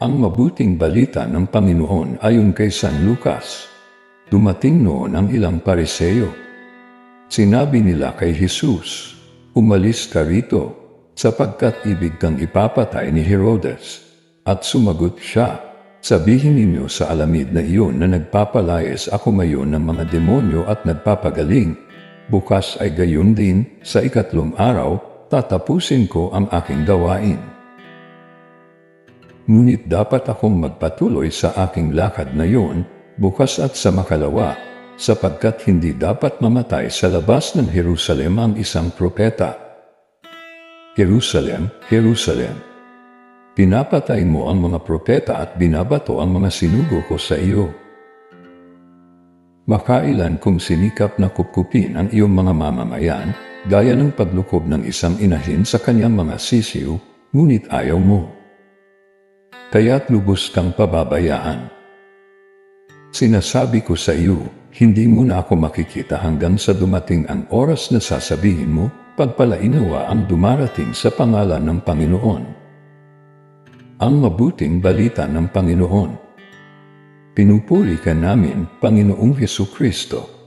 Ang mabuting balita ng Panginoon ayon kay San Lucas. Dumating noon ang ilang pariseyo. Sinabi nila kay Jesus, Umalis ka rito, sapagkat ibig kang ipapatay ni Herodes. At sumagot siya, Sabihin ninyo sa alamid na iyon na nagpapalayas ako ngayon ng mga demonyo at nagpapagaling. Bukas ay gayon din, sa ikatlong araw, tatapusin ko ang aking gawain. Ngunit dapat akong magpatuloy sa aking lakad na yon, bukas at sa makalawa, sapagkat hindi dapat mamatay sa labas ng Jerusalem ang isang propeta. Jerusalem, Jerusalem, pinapatay mo ang mga propeta at binabato ang mga sinugo ko sa iyo. Makailan kung sinikap na kupkupin ang iyong mga mamamayan, gaya ng paglukob ng isang inahin sa kanyang mga sisiw, ngunit ayaw mo kaya't lubos kang pababayaan. Sinasabi ko sa iyo, hindi mo na ako makikita hanggang sa dumating ang oras na sasabihin mo, pagpalainawa ang dumarating sa pangalan ng Panginoon. Ang mabuting balita ng Panginoon. Pinupuri ka namin, Panginoong Heso Kristo.